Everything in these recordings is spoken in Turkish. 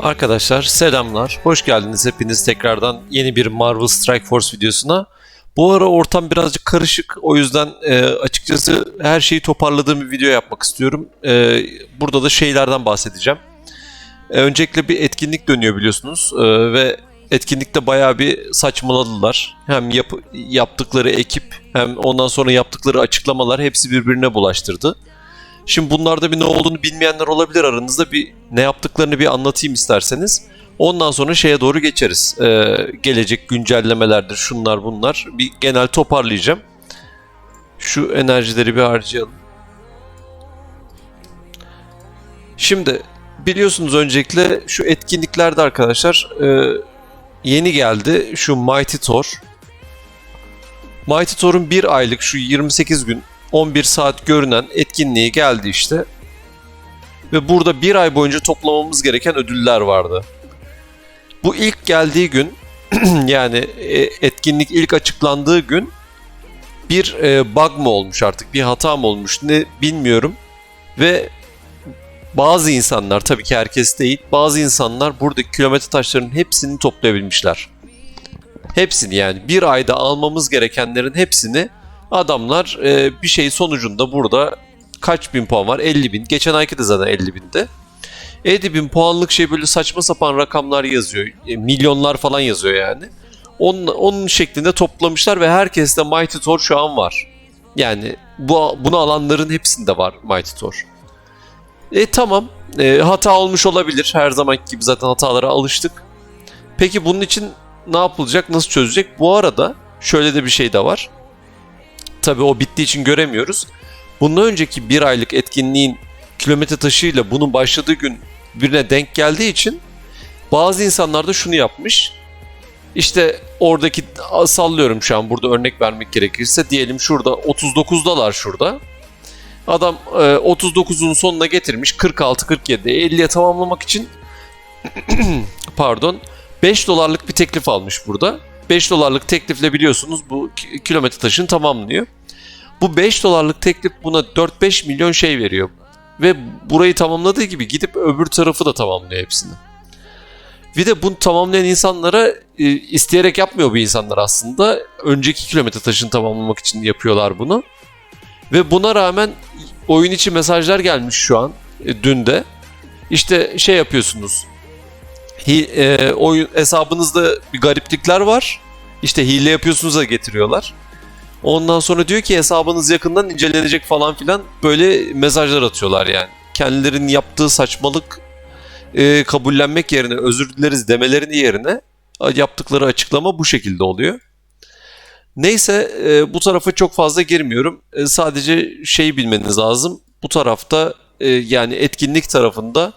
Arkadaşlar selamlar. Hoş geldiniz hepiniz tekrardan yeni bir Marvel Strike Force videosuna. Bu ara ortam birazcık karışık. O yüzden e, açıkçası her şeyi toparladığım bir video yapmak istiyorum. E, burada da şeylerden bahsedeceğim. E, öncelikle bir etkinlik dönüyor biliyorsunuz. E, ve etkinlikte bayağı bir saçmaladılar. Hem yap, yaptıkları ekip hem ondan sonra yaptıkları açıklamalar hepsi birbirine bulaştırdı. Şimdi bunlarda bir ne olduğunu bilmeyenler olabilir aranızda. Bir ne yaptıklarını bir anlatayım isterseniz. Ondan sonra şeye doğru geçeriz. Ee, gelecek güncellemelerdir, şunlar bunlar. Bir genel toparlayacağım. Şu enerjileri bir harcayalım. Şimdi biliyorsunuz öncelikle şu etkinliklerde arkadaşlar e, yeni geldi şu Mighty Thor. Mighty Thor'un bir aylık şu 28 gün 11 saat görünen etkinliği geldi işte. Ve burada bir ay boyunca toplamamız gereken ödüller vardı. Bu ilk geldiği gün yani e, etkinlik ilk açıklandığı gün bir e, bug mı olmuş artık bir hata mı olmuş ne bilmiyorum. Ve bazı insanlar tabii ki herkes değil bazı insanlar buradaki kilometre taşlarının hepsini toplayabilmişler. Hepsini yani bir ayda almamız gerekenlerin hepsini Adamlar e, bir şey sonucunda burada kaç bin puan var? 50 bin. Geçen ayki de zaten 50 binde. 50 bin puanlık şey böyle saçma sapan rakamlar yazıyor. E, milyonlar falan yazıyor yani. Onun, onun şeklinde toplamışlar ve herkeste Mighty Thor şu an var. Yani bu bunu alanların hepsinde var Mighty Thor. E tamam. E, hata olmuş olabilir. Her zamanki gibi zaten hatalara alıştık. Peki bunun için ne yapılacak? Nasıl çözecek? Bu arada şöyle de bir şey de var. Tabi o bittiği için göremiyoruz. Bundan önceki bir aylık etkinliğin kilometre taşıyla bunun başladığı gün birine denk geldiği için bazı insanlar da şunu yapmış. İşte oradaki sallıyorum şu an burada örnek vermek gerekirse diyelim şurada 39'dalar şurada. Adam e, 39'un sonuna getirmiş 46 47 50'ye tamamlamak için pardon 5 dolarlık bir teklif almış burada. 5 dolarlık teklifle biliyorsunuz bu kilometre taşını tamamlıyor. Bu 5 dolarlık teklif buna 4-5 milyon şey veriyor. Ve burayı tamamladığı gibi gidip öbür tarafı da tamamlıyor hepsini. Bir de bunu tamamlayan insanlara e, isteyerek yapmıyor bu insanlar aslında. Önceki kilometre taşını tamamlamak için yapıyorlar bunu. Ve buna rağmen oyun içi mesajlar gelmiş şu an e, dün de. İşte şey yapıyorsunuz. Hi, e, oyun hesabınızda bir gariplikler var. İşte hile yapıyorsunuz da getiriyorlar. Ondan sonra diyor ki hesabınız yakından incelenecek falan filan böyle mesajlar atıyorlar yani. Kendilerinin yaptığı saçmalık e, kabullenmek yerine özür dileriz demelerini yerine yaptıkları açıklama bu şekilde oluyor. Neyse e, bu tarafa çok fazla girmiyorum. E, sadece şey bilmeniz lazım. Bu tarafta e, yani etkinlik tarafında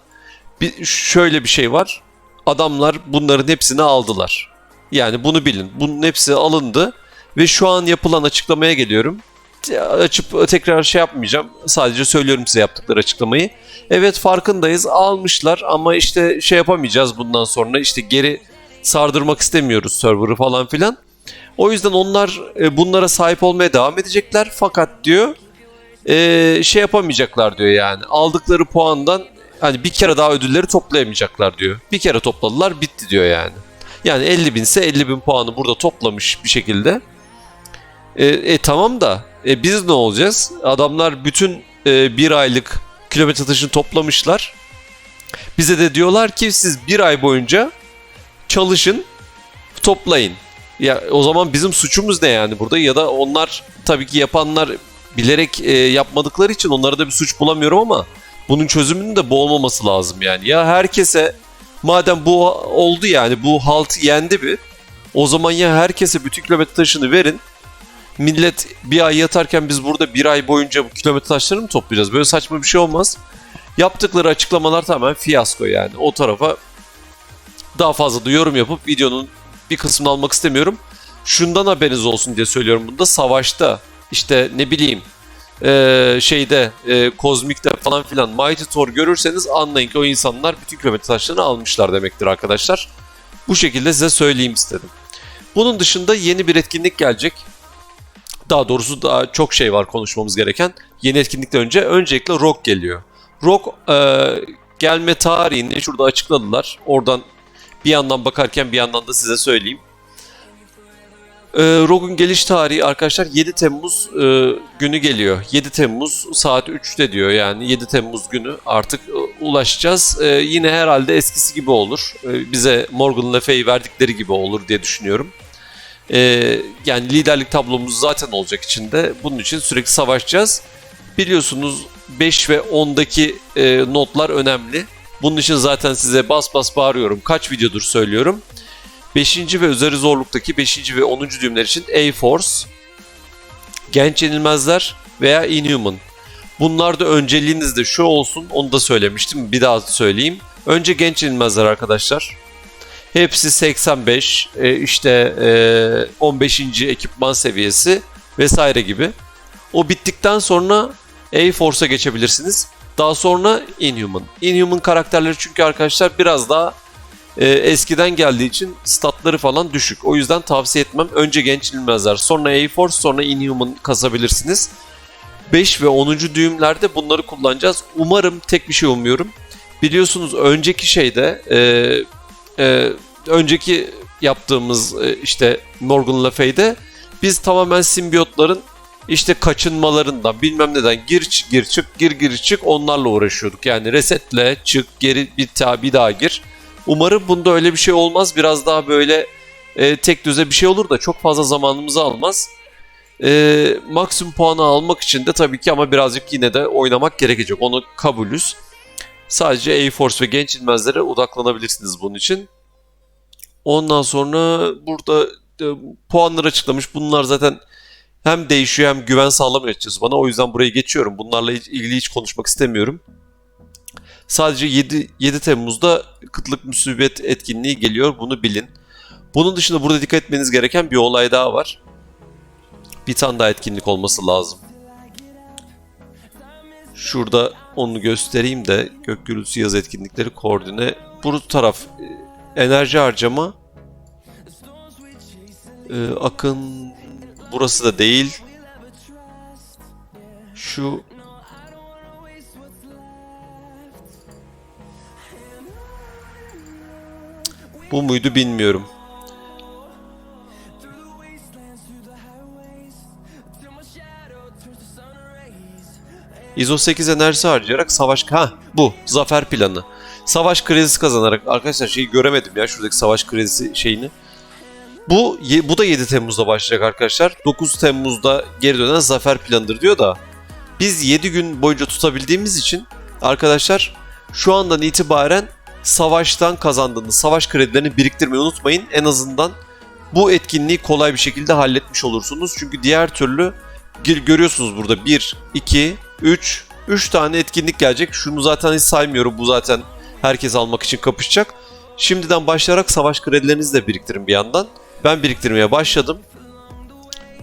bir, şöyle bir şey var. Adamlar bunların hepsini aldılar. Yani bunu bilin. Bunun hepsi alındı ve şu an yapılan açıklamaya geliyorum. Açıp tekrar şey yapmayacağım. Sadece söylüyorum size yaptıkları açıklamayı. Evet farkındayız almışlar ama işte şey yapamayacağız bundan sonra. işte geri sardırmak istemiyoruz server'ı falan filan. O yüzden onlar e, bunlara sahip olmaya devam edecekler. Fakat diyor e, şey yapamayacaklar diyor yani. Aldıkları puandan hani bir kere daha ödülleri toplayamayacaklar diyor. Bir kere topladılar bitti diyor yani. Yani 50 bin ise 50 bin puanı burada toplamış bir şekilde. E, e tamam da e, biz ne olacağız? Adamlar bütün e, bir aylık kilometre taşını toplamışlar. Bize de diyorlar ki siz bir ay boyunca çalışın, toplayın. Ya o zaman bizim suçumuz ne yani burada? Ya da onlar tabii ki yapanlar bilerek e, yapmadıkları için onlara da bir suç bulamıyorum ama bunun çözümünün de bu olmaması lazım yani. Ya herkese madem bu oldu yani bu halt yendi bir o zaman ya herkese bütün kilometre taşını verin millet bir ay yatarken biz burada bir ay boyunca bu kilometre taşlarını mı toplayacağız? Böyle saçma bir şey olmaz. Yaptıkları açıklamalar tamamen fiyasko yani. O tarafa daha fazla da yorum yapıp videonun bir kısmını almak istemiyorum. Şundan haberiniz olsun diye söylüyorum bunda. Savaşta işte ne bileyim ee, şeyde e, kozmikte falan filan Mighty Thor görürseniz anlayın ki o insanlar bütün kilometre taşlarını almışlar demektir arkadaşlar. Bu şekilde size söyleyeyim istedim. Bunun dışında yeni bir etkinlik gelecek. Daha doğrusu daha çok şey var konuşmamız gereken. Yeni etkinlikten önce öncelikle Rock geliyor. Rock e, gelme tarihini şurada açıkladılar. Oradan bir yandan bakarken bir yandan da size söyleyeyim. Ee, ROG'un geliş tarihi arkadaşlar 7 Temmuz e, günü geliyor. 7 Temmuz saat 3'te diyor yani 7 Temmuz günü artık e, ulaşacağız. Ee, yine herhalde eskisi gibi olur. Ee, bize Morgan Le verdikleri gibi olur diye düşünüyorum. Ee, yani liderlik tablomuz zaten olacak içinde. Bunun için sürekli savaşacağız. Biliyorsunuz 5 ve 10'daki e, notlar önemli. Bunun için zaten size bas bas bağırıyorum. Kaç videodur söylüyorum. 5. ve üzeri zorluktaki 5. ve 10. düğümler için A-Force, Genç Yenilmezler veya Inhuman. Bunlarda önceliğiniz de şu olsun, onu da söylemiştim, bir daha söyleyeyim. Önce Genç Yenilmezler arkadaşlar. Hepsi 85, e, işte e, 15. ekipman seviyesi vesaire gibi. O bittikten sonra A-Force'a geçebilirsiniz. Daha sonra Inhuman. Inhuman karakterleri çünkü arkadaşlar biraz daha e, eskiden geldiği için statları falan düşük. O yüzden tavsiye etmem. Önce genç ilmezler, sonra A-Force, sonra Inhuman kasabilirsiniz. 5 ve 10. düğümlerde bunları kullanacağız. Umarım tek bir şey umuyorum. Biliyorsunuz önceki şeyde e, e, önceki yaptığımız e, işte Morgan Le Fay'de biz tamamen simbiyotların işte kaçınmalarından bilmem neden gir çık gir çık gir gir çık onlarla uğraşıyorduk. Yani resetle çık geri bir bir daha gir. Umarım bunda öyle bir şey olmaz. Biraz daha böyle e, tek düze bir şey olur da çok fazla zamanımızı almaz. E, maksimum puanı almak için de tabii ki ama birazcık yine de oynamak gerekecek. Onu kabulüz. Sadece A-Force ve genç ilmezlere odaklanabilirsiniz bunun için. Ondan sonra burada e, puanları açıklamış. Bunlar zaten hem değişiyor hem güven sağlamıyor açıkçası bana. O yüzden burayı geçiyorum. Bunlarla ilgili hiç konuşmak istemiyorum. Sadece 7, 7 Temmuz'da kıtlık musibet etkinliği geliyor. Bunu bilin. Bunun dışında burada dikkat etmeniz gereken bir olay daha var. Bir tane daha etkinlik olması lazım. Şurada onu göstereyim de gök gürültüsü yaz etkinlikleri koordine. Bu taraf e, enerji harcama. Ee, akın burası da değil. Şu Bu muydu bilmiyorum. ISO 8 enerjisi harcayarak savaş... Ha bu. Zafer planı. Savaş kredisi kazanarak. Arkadaşlar şeyi göremedim ya şuradaki savaş kredisi şeyini. Bu bu da 7 Temmuz'da başlayacak arkadaşlar. 9 Temmuz'da geri dönen zafer planıdır diyor da. Biz 7 gün boyunca tutabildiğimiz için arkadaşlar şu andan itibaren savaştan kazandığınız savaş kredilerini biriktirmeyi unutmayın. En azından bu etkinliği kolay bir şekilde halletmiş olursunuz. Çünkü diğer türlü görüyorsunuz burada 1, 2, 3, 3 tane etkinlik gelecek. Şunu zaten hiç saymıyorum. Bu zaten herkes almak için kapışacak. Şimdiden başlayarak savaş kredilerinizi de biriktirin bir yandan. Ben biriktirmeye başladım.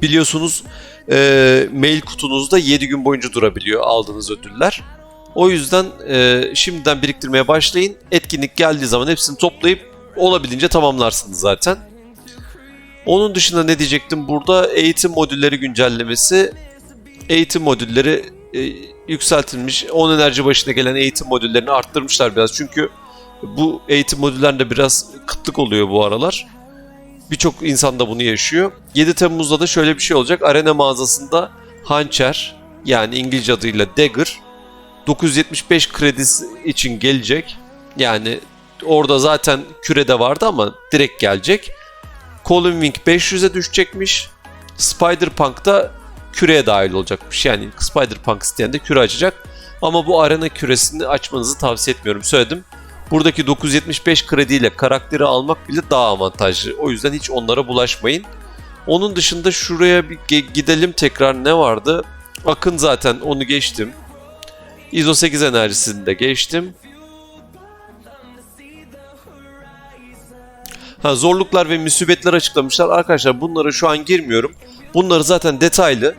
Biliyorsunuz e, mail kutunuzda 7 gün boyunca durabiliyor aldığınız ödüller. O yüzden e, şimdiden biriktirmeye başlayın. Etkinlik geldiği zaman hepsini toplayıp olabildiğince tamamlarsınız zaten. Onun dışında ne diyecektim burada? Eğitim modülleri güncellemesi. Eğitim modülleri e, yükseltilmiş. 10 enerji başına gelen eğitim modüllerini arttırmışlar biraz. Çünkü bu eğitim modüllerinde biraz kıtlık oluyor bu aralar. Birçok insan da bunu yaşıyor. 7 Temmuz'da da şöyle bir şey olacak. Arena mağazasında hançer yani İngilizce adıyla dagger 975 kredisi için gelecek. Yani orada zaten kürede vardı ama direkt gelecek. Colin Wing 500'e düşecekmiş. Spider-Punk da küreye dahil olacakmış. Yani Spider-Punk isteyen de küre açacak. Ama bu arena küresini açmanızı tavsiye etmiyorum. Söyledim. Buradaki 975 krediyle karakteri almak bile daha avantajlı. O yüzden hiç onlara bulaşmayın. Onun dışında şuraya bir gidelim tekrar ne vardı? Akın zaten onu geçtim. ISO 8 enerjisini de geçtim. Ha, zorluklar ve musibetler açıklamışlar. Arkadaşlar bunlara şu an girmiyorum. Bunları zaten detaylı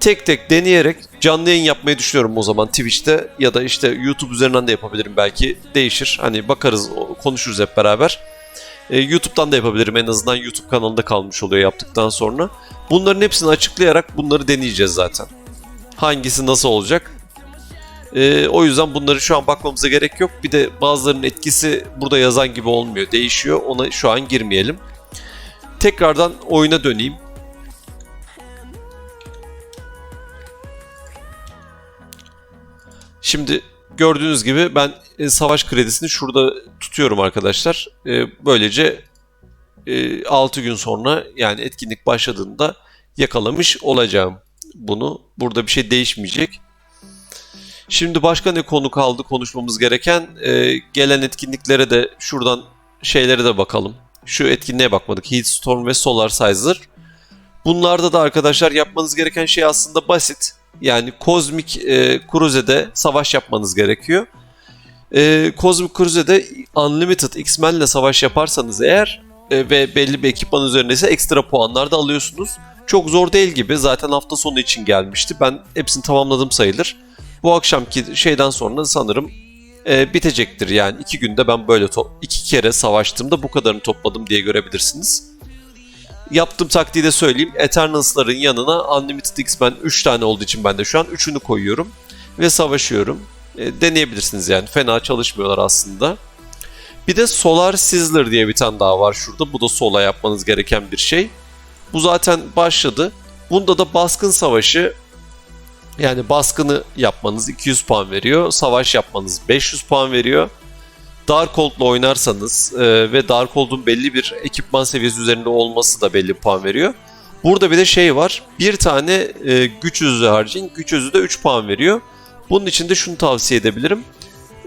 tek tek deneyerek canlı yayın yapmayı düşünüyorum o zaman Twitch'te ya da işte YouTube üzerinden de yapabilirim belki değişir. Hani bakarız konuşuruz hep beraber. Ee, YouTube'dan da yapabilirim en azından YouTube kanalında kalmış oluyor yaptıktan sonra. Bunların hepsini açıklayarak bunları deneyeceğiz zaten. Hangisi nasıl olacak? Ee, o yüzden bunları şu an bakmamıza gerek yok. Bir de bazılarının etkisi burada yazan gibi olmuyor. Değişiyor. Ona şu an girmeyelim. Tekrardan oyuna döneyim. Şimdi gördüğünüz gibi ben e, savaş kredisini şurada tutuyorum arkadaşlar. E, böylece e, 6 gün sonra yani etkinlik başladığında yakalamış olacağım bunu. Burada bir şey değişmeyecek. Şimdi başka ne konu kaldı konuşmamız gereken? E, gelen etkinliklere de şuradan şeylere de bakalım. Şu etkinliğe bakmadık. Heatstorm ve Solar Sizer. Bunlarda da arkadaşlar yapmanız gereken şey aslında basit. Yani Kozmik e, Cruise'de savaş yapmanız gerekiyor. E, Kozmik Cruise'de Unlimited X-Men'le savaş yaparsanız eğer e, ve belli bir ekipman üzerinde ise ekstra puanlar da alıyorsunuz. Çok zor değil gibi. Zaten hafta sonu için gelmişti. Ben hepsini tamamladım sayılır. Bu akşamki şeyden sonra sanırım e, bitecektir. Yani iki günde ben böyle iki kere savaştığımda bu kadarını topladım diye görebilirsiniz. Yaptığım taktiği de söyleyeyim. Eternals'ların yanına Unlimited X-Men 3 tane olduğu için ben de şu an 3'ünü koyuyorum. Ve savaşıyorum. E, deneyebilirsiniz yani. Fena çalışmıyorlar aslında. Bir de Solar Sizzler diye bir tane daha var şurada. Bu da sola yapmanız gereken bir şey. Bu zaten başladı. Bunda da baskın savaşı yani baskını yapmanız 200 puan veriyor. Savaş yapmanız 500 puan veriyor. Darkhold'la oynarsanız e, ve Darkhold'un belli bir ekipman seviyesi üzerinde olması da belli puan veriyor. Burada bir de şey var. Bir tane e, güç özü harcayın. Güç özü de 3 puan veriyor. Bunun için de şunu tavsiye edebilirim.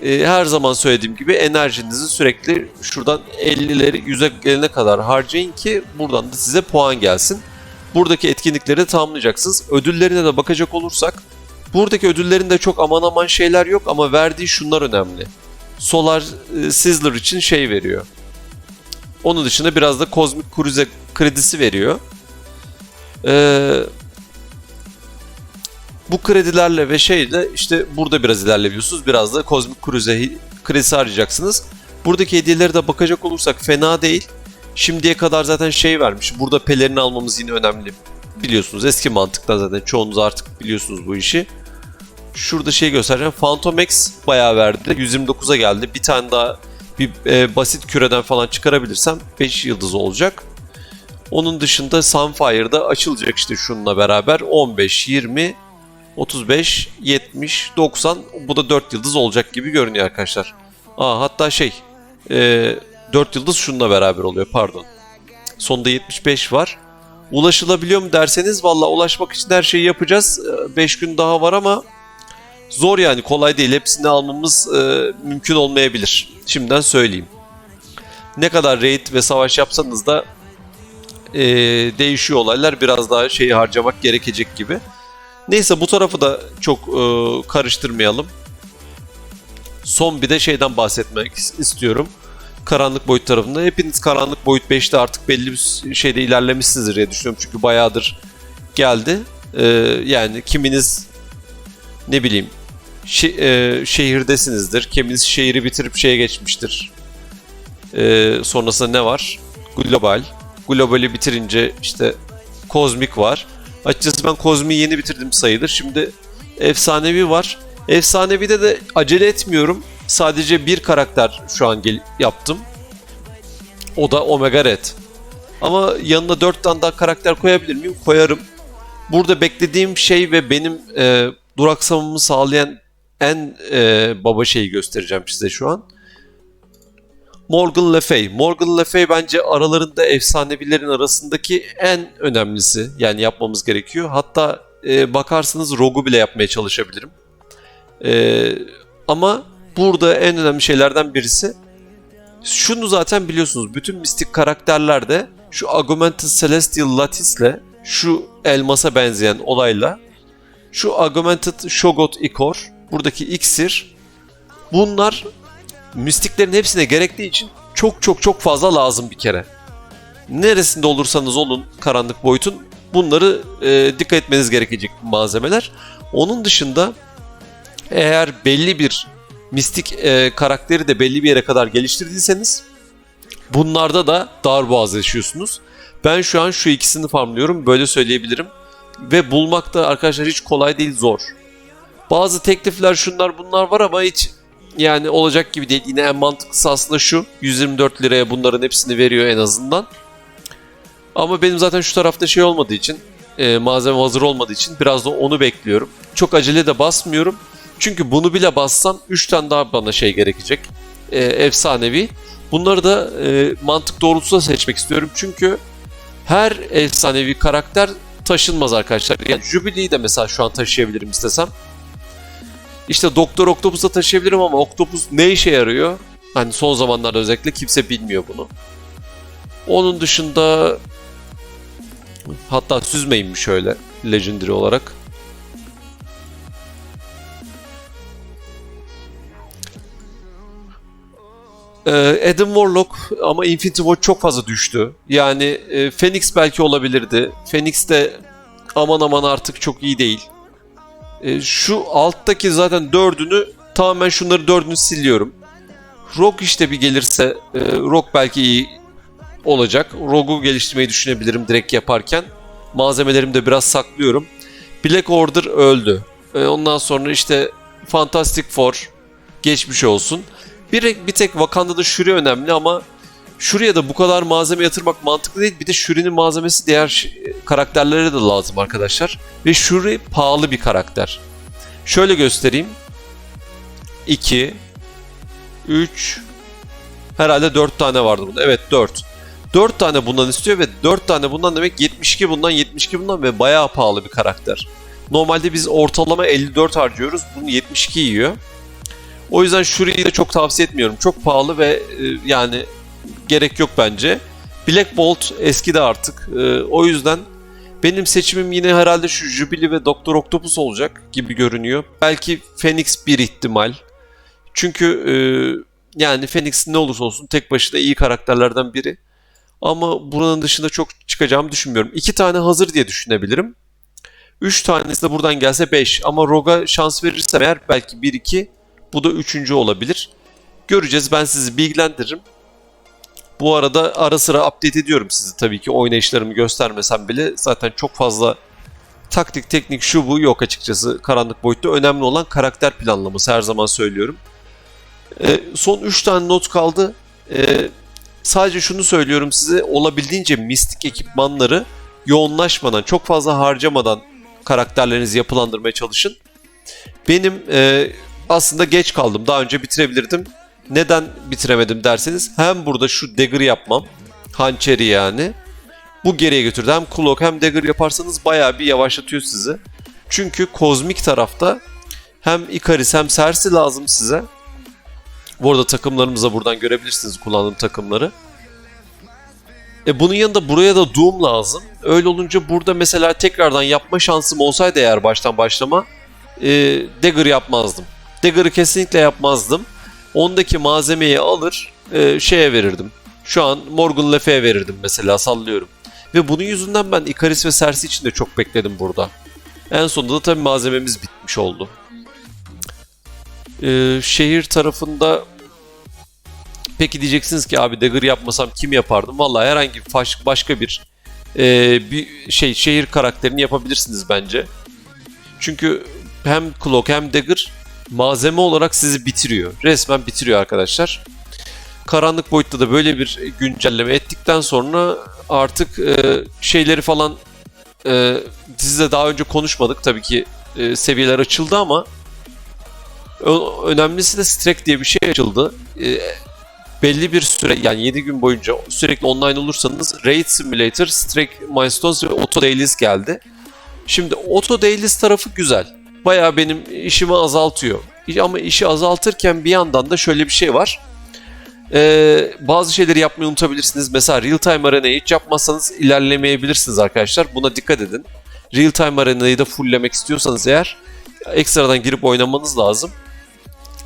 E, her zaman söylediğim gibi enerjinizi sürekli şuradan 50'leri 100'e gelene kadar harcayın ki buradan da size puan gelsin. Buradaki etkinlikleri de tamamlayacaksınız. Ödüllerine de bakacak olursak buradaki ödüllerinde çok aman aman şeyler yok ama verdiği şunlar önemli. Solar e, Sizzler için şey veriyor. Onun dışında biraz da Cosmic Cruise kredisi veriyor. Ee, bu kredilerle ve şeyle işte burada biraz ilerleyebiliyorsunuz. Biraz da Cosmic Cruise kredisi harcayacaksınız. Buradaki hediyelere de bakacak olursak fena değil. Şimdiye kadar zaten şey vermiş. Burada pelerini almamız yine önemli. Biliyorsunuz eski mantıktan zaten çoğunuz artık biliyorsunuz bu işi. Şurada şey göstereceğim. Phantom X bayağı verdi. 129'a geldi. Bir tane daha bir e, basit küreden falan çıkarabilirsem 5 yıldız olacak. Onun dışında Sunfire'da açılacak işte şununla beraber 15, 20, 35, 70, 90 bu da 4 yıldız olacak gibi görünüyor arkadaşlar. Aa, hatta şey e, 4 yıldız şununla beraber oluyor pardon. Sonda 75 var. Ulaşılabiliyor mu derseniz valla ulaşmak için her şeyi yapacağız. 5 gün daha var ama zor yani kolay değil. Hepsini almamız e, mümkün olmayabilir. Şimdiden söyleyeyim. Ne kadar raid ve savaş yapsanız da e, değişiyor olaylar. Biraz daha şeyi harcamak gerekecek gibi. Neyse bu tarafı da çok e, karıştırmayalım. Son bir de şeyden bahsetmek istiyorum. Karanlık boyut tarafında. Hepiniz karanlık boyut 5'te artık belli bir şeyde ilerlemişsinizdir diye düşünüyorum. Çünkü bayağıdır geldi. Ee, yani kiminiz ne bileyim şe- e, şehirdesinizdir. Kiminiz şehri bitirip şeye geçmiştir. Ee, sonrasında ne var? Global. Globali bitirince işte kozmik var. Açıkçası ben kozmiği yeni bitirdim sayılır. Şimdi efsanevi var. Efsanevi'de de acele etmiyorum. Sadece bir karakter şu an yaptım. O da Omega Red. Ama yanına 4 tane daha karakter koyabilir miyim? Koyarım. Burada beklediğim şey ve benim e, duraksamamı sağlayan en e, baba şeyi göstereceğim size şu an. Morgan Le Fay. Morgan Le Fay bence aralarında efsanevilerin arasındaki en önemlisi. Yani yapmamız gerekiyor. Hatta e, bakarsınız Rogue'u bile yapmaya çalışabilirim. E, ama burada en önemli şeylerden birisi şunu zaten biliyorsunuz. Bütün mistik karakterlerde şu Augmented Celestial Lattice'le şu elmasa benzeyen olayla şu Augmented Shogot Ichor buradaki iksir bunlar mistiklerin hepsine gerektiği için çok çok çok fazla lazım bir kere. Neresinde olursanız olun karanlık boyutun bunları e, dikkat etmeniz gerekecek malzemeler. Onun dışında eğer belli bir mistik e, karakteri de belli bir yere kadar geliştirdiyseniz bunlarda da darboğaz yaşıyorsunuz. Ben şu an şu ikisini farmlıyorum böyle söyleyebilirim. Ve bulmak da arkadaşlar hiç kolay değil zor. Bazı teklifler şunlar bunlar var ama hiç yani olacak gibi değil. Yine en mantıklısı aslında şu. 124 liraya bunların hepsini veriyor en azından. Ama benim zaten şu tarafta şey olmadığı için e, malzeme hazır olmadığı için biraz da onu bekliyorum. Çok acele de basmıyorum. Çünkü bunu bile bassam 3 tane daha bana şey gerekecek. E, efsanevi. Bunları da e, mantık doğrultusunda seçmek istiyorum. Çünkü her efsanevi karakter taşınmaz arkadaşlar. Yani Jubilee'yi de mesela şu an taşıyabilirim istesem. İşte Doktor Octopus'a taşıyabilirim ama Octopus ne işe yarıyor? Hani son zamanlarda özellikle kimse bilmiyor bunu. Onun dışında hatta süzmeyin mi şöyle Legendary olarak. Adam Warlock ama Infinity War çok fazla düştü. Yani e, Phoenix belki olabilirdi. Phoenix de aman aman artık çok iyi değil. E, şu alttaki zaten dördünü tamamen şunları dördünü siliyorum. Rogue işte bir gelirse e, Rogue belki iyi olacak. Rogue'u geliştirmeyi düşünebilirim direkt yaparken. Malzemelerimi de biraz saklıyorum. Black Order öldü. Ondan sonra işte Fantastic Four geçmiş olsun. Bir, bir tek Wakanda'da Shuri önemli ama şuraya da bu kadar malzeme yatırmak mantıklı değil. Bir de Shuri'nin malzemesi diğer ş- karakterlere de lazım arkadaşlar. Ve Shuri pahalı bir karakter. Şöyle göstereyim. 2 3 Herhalde 4 tane vardı bunda. Evet 4. 4 tane bundan istiyor ve 4 tane bundan demek 72 bundan 72 bundan ve bayağı pahalı bir karakter. Normalde biz ortalama 54 harcıyoruz. Bunu 72 yiyor. O yüzden Shuri'yi de çok tavsiye etmiyorum. Çok pahalı ve e, yani gerek yok bence. Black Bolt eskidi artık. E, o yüzden benim seçimim yine herhalde şu Jubilee ve Doktor Octopus olacak gibi görünüyor. Belki Phoenix bir ihtimal. Çünkü e, yani Phoenix ne olursa olsun tek başına iyi karakterlerden biri. Ama buranın dışında çok çıkacağımı düşünmüyorum. İki tane hazır diye düşünebilirim. Üç tanesi de buradan gelse 5. Ama Rogue'a şans verirsem eğer belki 1-2 bu da üçüncü olabilir. Göreceğiz. Ben sizi bilgilendiririm. Bu arada ara sıra update ediyorum sizi tabii ki oynayışlarımı göstermesem bile zaten çok fazla taktik teknik şu bu yok açıkçası karanlık boyutta. Önemli olan karakter planlaması her zaman söylüyorum. Ee, son 3 tane not kaldı. Ee, sadece şunu söylüyorum size olabildiğince mistik ekipmanları yoğunlaşmadan çok fazla harcamadan karakterlerinizi yapılandırmaya çalışın. Benim e, aslında geç kaldım. Daha önce bitirebilirdim. Neden bitiremedim derseniz hem burada şu dagger yapmam. Hançeri yani. Bu geriye götürdü. Hem cloak hem dagger yaparsanız bayağı bir yavaşlatıyor sizi. Çünkü kozmik tarafta hem Icaris hem Cersei lazım size. Bu arada takımlarımıza buradan görebilirsiniz kullandığım takımları. E bunun yanında buraya da Doom lazım. Öyle olunca burada mesela tekrardan yapma şansım olsaydı eğer baştan başlama e, Dagger yapmazdım. Dagger'ı kesinlikle yapmazdım. Ondaki malzemeyi alır e, şeye verirdim. Şu an Morgan Le verirdim mesela sallıyorum. Ve bunun yüzünden ben Icaris ve Cersei için de çok bekledim burada. En sonunda da tabii malzememiz bitmiş oldu. Ee, şehir tarafında peki diyeceksiniz ki abi dagger yapmasam kim yapardım? Vallahi herhangi baş- başka bir e, bir şey şehir karakterini yapabilirsiniz bence. Çünkü hem cloak hem dagger malzeme olarak sizi bitiriyor. Resmen bitiriyor arkadaşlar. Karanlık boyutta da böyle bir güncelleme ettikten sonra artık e, şeyleri falan e, dizide daha önce konuşmadık. Tabii ki e, seviyeler açıldı ama önemlisi de Strike diye bir şey açıldı. E, belli bir süre yani 7 gün boyunca sürekli online olursanız Raid Simulator, Strike Milestones ve Auto Dailies geldi. Şimdi Auto Dailies tarafı güzel. Bayağı benim işimi azaltıyor. Ama işi azaltırken bir yandan da şöyle bir şey var. Ee, bazı şeyleri yapmayı unutabilirsiniz. Mesela Real Time Arena'yı hiç yapmazsanız ilerlemeyebilirsiniz arkadaşlar. Buna dikkat edin. Real Time Arena'yı da fulllemek istiyorsanız eğer ekstradan girip oynamanız lazım.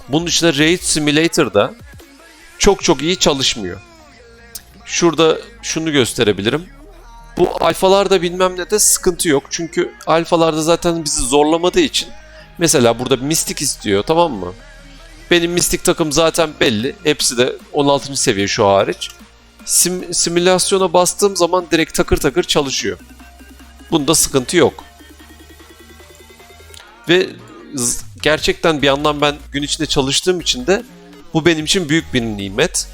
Bunun dışında Raid Simulator'da çok çok iyi çalışmıyor. Şurada şunu gösterebilirim. Bu alfalarda bilmem ne de sıkıntı yok. Çünkü alfalarda zaten bizi zorlamadığı için mesela burada mistik istiyor tamam mı? Benim mistik takım zaten belli. Hepsi de 16. seviye şu hariç. Sim- simülasyona bastığım zaman direkt takır takır çalışıyor. Bunda sıkıntı yok. Ve gerçekten bir yandan ben gün içinde çalıştığım için de bu benim için büyük bir nimet.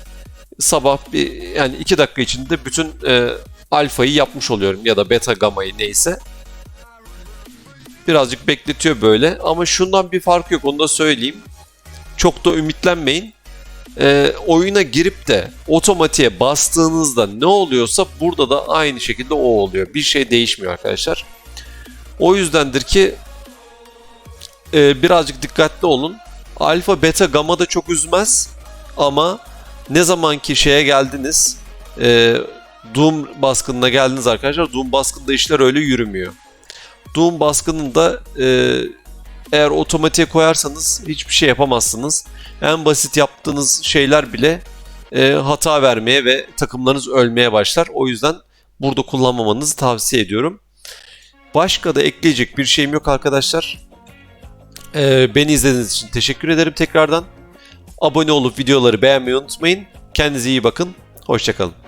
Sabah bir yani iki dakika içinde bütün e, alfayı yapmış oluyorum ya da beta gamayı neyse. Birazcık bekletiyor böyle ama şundan bir fark yok onu da söyleyeyim. Çok da ümitlenmeyin. E, oyuna girip de otomatiğe bastığınızda ne oluyorsa burada da aynı şekilde o oluyor. Bir şey değişmiyor arkadaşlar. O yüzdendir ki e, birazcık dikkatli olun. Alfa, beta, gamma da çok üzmez ama ne zamanki şeye geldiniz e, Doom baskınına geldiniz arkadaşlar. Doom baskında işler öyle yürümüyor. Doom baskınında e, eğer otomatiğe koyarsanız hiçbir şey yapamazsınız. En basit yaptığınız şeyler bile e, hata vermeye ve takımlarınız ölmeye başlar. O yüzden burada kullanmamanızı tavsiye ediyorum. Başka da ekleyecek bir şeyim yok arkadaşlar. E, beni izlediğiniz için teşekkür ederim tekrardan. Abone olup videoları beğenmeyi unutmayın. Kendinize iyi bakın. Hoşçakalın.